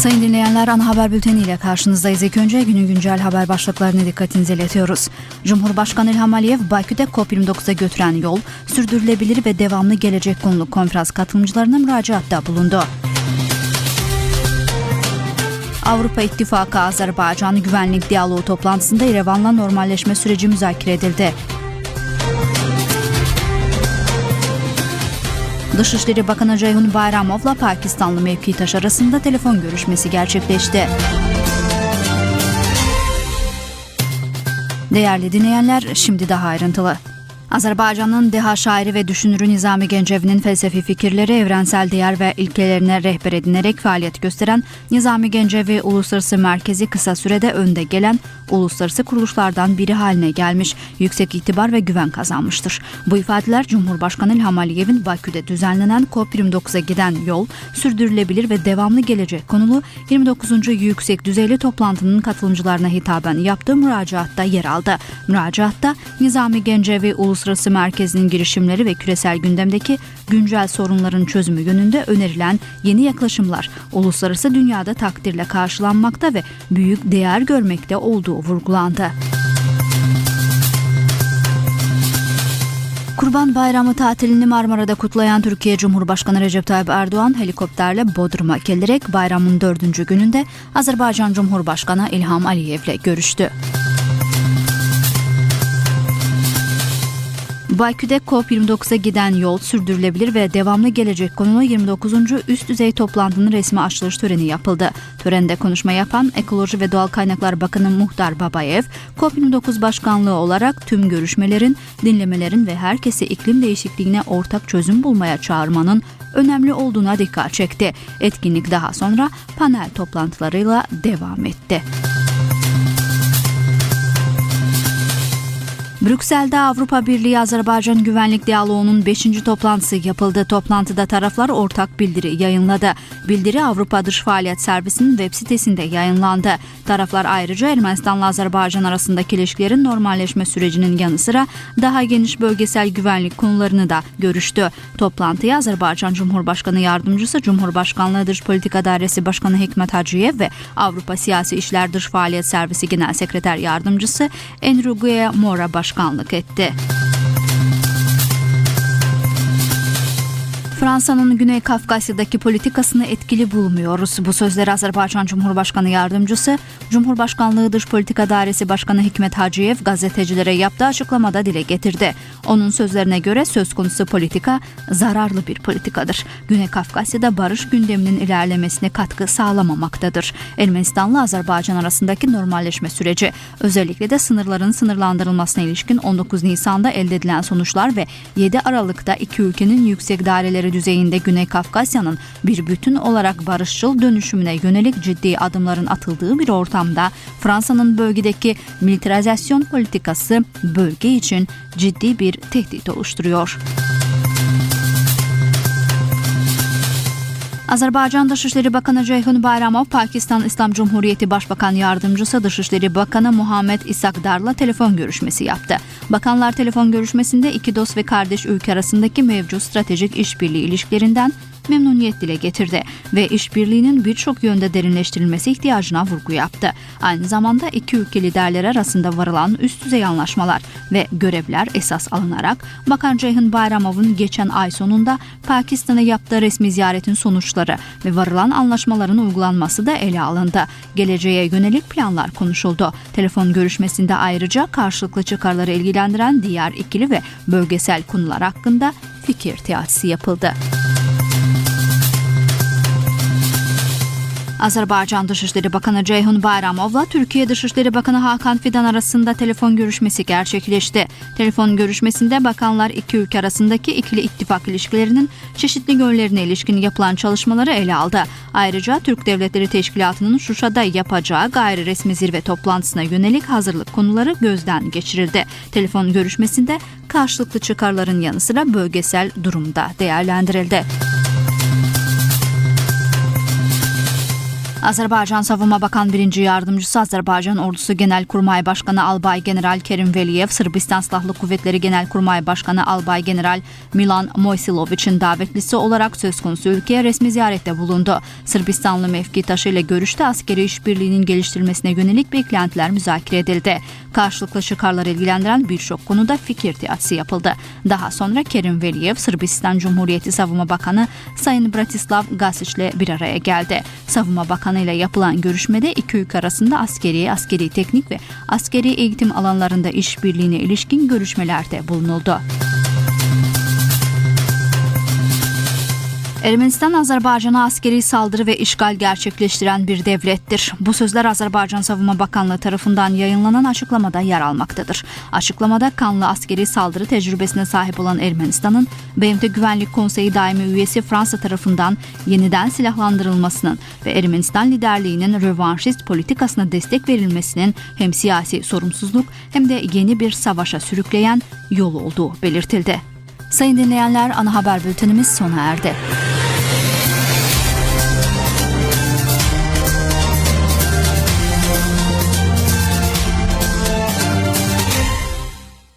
Sayın dinleyenler ana haber bülteni ile karşınızdayız. İlk önce günün güncel haber başlıklarını dikkatinize iletiyoruz. Cumhurbaşkanı İlham Aliyev Bakü'de COP29'a götüren yol sürdürülebilir ve devamlı gelecek konulu konferans katılımcılarına müracaatta bulundu. Avrupa İttifakı Azerbaycan Güvenlik Diyaloğu toplantısında İrevan'la normalleşme süreci müzakere edildi. Dışişleri Bakanı Ceyhun Bayramov'la Pakistanlı mevkidaş arasında telefon görüşmesi gerçekleşti. Değerli dinleyenler, şimdi daha ayrıntılı. Azerbaycan'ın deha şairi ve düşünürü Nizami Gencevi'nin felsefi fikirleri evrensel değer ve ilkelerine rehber edinerek faaliyet gösteren Nizami Gencevi Uluslararası Merkezi kısa sürede önde gelen uluslararası kuruluşlardan biri haline gelmiş, yüksek itibar ve güven kazanmıştır. Bu ifadeler Cumhurbaşkanı İlham Aliyev'in Bakü'de düzenlenen COP29'a giden yol, sürdürülebilir ve devamlı gelecek konulu 29. yüksek düzeyli toplantının katılımcılarına hitaben yaptığı müracaatta yer aldı. Müracaatta Nizami Gencevi Uluslararası Merkezi'nin girişimleri ve küresel gündemdeki güncel sorunların çözümü yönünde önerilen yeni yaklaşımlar uluslararası dünyada takdirle karşılanmakta ve büyük değer görmekte olduğu vurgulandı. Kurban Bayramı tatilini Marmara'da kutlayan Türkiye Cumhurbaşkanı Recep Tayyip Erdoğan helikopterle Bodrum'a gelerek bayramın dördüncü gününde Azerbaycan Cumhurbaşkanı İlham Aliyev'le görüştü. Bakü'de COP29'a giden yol sürdürülebilir ve devamlı gelecek konulu 29. üst düzey toplantının resmi açılış töreni yapıldı. Törende konuşma yapan Ekoloji ve Doğal Kaynaklar Bakanı Muhtar Babayev, COP29 başkanlığı olarak tüm görüşmelerin, dinlemelerin ve herkesi iklim değişikliğine ortak çözüm bulmaya çağırmanın önemli olduğuna dikkat çekti. Etkinlik daha sonra panel toplantılarıyla devam etti. Brüksel'de Avrupa Birliği Azerbaycan Güvenlik Diyaloğu'nun 5. toplantısı yapıldı. Toplantıda taraflar ortak bildiri yayınladı. Bildiri Avrupa Dış Faaliyet Servisi'nin web sitesinde yayınlandı. Taraflar ayrıca Ermenistan'la Azerbaycan arasındaki ilişkilerin normalleşme sürecinin yanı sıra daha geniş bölgesel güvenlik konularını da görüştü. Toplantıya Azerbaycan Cumhurbaşkanı Yardımcısı Cumhurbaşkanlığı Dış Politika Dairesi Başkanı Hikmet Hacıyev ve Avrupa Siyasi İşler Dış Faaliyet Servisi Genel Sekreter Yardımcısı Enrique Mora baş başkanlık etti. Fransa'nın Güney Kafkasya'daki politikasını etkili bulmuyoruz. Bu sözleri Azerbaycan Cumhurbaşkanı Yardımcısı, Cumhurbaşkanlığı Dış Politika Dairesi Başkanı Hikmet Hacıyev gazetecilere yaptığı açıklamada dile getirdi. Onun sözlerine göre söz konusu politika zararlı bir politikadır. Güney Kafkasya'da barış gündeminin ilerlemesine katkı sağlamamaktadır. Ermenistan'la Azerbaycan arasındaki normalleşme süreci, özellikle de sınırların sınırlandırılmasına ilişkin 19 Nisan'da elde edilen sonuçlar ve 7 Aralık'ta iki ülkenin yüksek daireleri düzeyinde Güney Kafkasya'nın bir bütün olarak barışçıl dönüşümüne yönelik ciddi adımların atıldığı bir ortamda Fransa'nın bölgedeki militarizasyon politikası bölge için ciddi bir tehdit oluşturuyor. Azerbaycan Dışişleri Bakanı Ceyhun Bayramov, Pakistan İslam Cumhuriyeti Başbakan Yardımcısı Dışişleri Bakanı Muhammed İsakdar'la telefon görüşmesi yaptı. Bakanlar telefon görüşmesinde iki dost ve kardeş ülke arasındaki mevcut stratejik işbirliği ilişkilerinden memnuniyet dile getirdi ve işbirliğinin birçok yönde derinleştirilmesi ihtiyacına vurgu yaptı. Aynı zamanda iki ülke liderleri arasında varılan üst düzey anlaşmalar ve görevler esas alınarak Bakan Ceyhun Bayramov'un geçen ay sonunda Pakistan'a yaptığı resmi ziyaretin sonuçları ve varılan anlaşmaların uygulanması da ele alındı. Geleceğe yönelik planlar konuşuldu. Telefon görüşmesinde ayrıca karşılıklı çıkarları ilgilendiren diğer ikili ve bölgesel konular hakkında fikir teatisi yapıldı. Azerbaycan Dışişleri Bakanı Ceyhun Bayramov'la Türkiye Dışişleri Bakanı Hakan Fidan arasında telefon görüşmesi gerçekleşti. Telefon görüşmesinde bakanlar iki ülke arasındaki ikili ittifak ilişkilerinin çeşitli yönlerine ilişkin yapılan çalışmaları ele aldı. Ayrıca Türk Devletleri Teşkilatı'nın Şuşa'da yapacağı gayri resmi zirve toplantısına yönelik hazırlık konuları gözden geçirildi. Telefon görüşmesinde karşılıklı çıkarların yanı sıra bölgesel durumda değerlendirildi. Azerbaycan Savunma Bakan Birinci Yardımcısı Azerbaycan Ordusu Genelkurmay Başkanı Albay General Kerim Veliyev, Sırbistan Silahlı Kuvvetleri Genelkurmay Başkanı Albay General Milan Moysilovic'in davetlisi olarak söz konusu ülkeye resmi ziyarette bulundu. Sırbistanlı mevkitaşı ile görüşte askeri işbirliğinin geliştirilmesine yönelik beklentiler müzakere edildi. Karşılıklı çıkarları ilgilendiren birçok konuda fikir teatisi yapıldı. Daha sonra Kerim Veliyev, Sırbistan Cumhuriyeti Savunma Bakanı Sayın Bratislav Gasic ile bir araya geldi. Savunma Bakanı ile yapılan görüşmede iki ülke arasında askeri, askeri teknik ve askeri eğitim alanlarında işbirliğine ilişkin görüşmelerde bulunuldu. Ermenistan Azerbaycan'a askeri saldırı ve işgal gerçekleştiren bir devlettir. Bu sözler Azerbaycan Savunma Bakanlığı tarafından yayınlanan açıklamada yer almaktadır. Açıklamada kanlı askeri saldırı tecrübesine sahip olan Ermenistan'ın BMT Güvenlik Konseyi daimi üyesi Fransa tarafından yeniden silahlandırılmasının ve Ermenistan liderliğinin rövanşist politikasına destek verilmesinin hem siyasi sorumsuzluk hem de yeni bir savaşa sürükleyen yol olduğu belirtildi. Sayın dinleyenler ana haber bültenimiz sona erdi.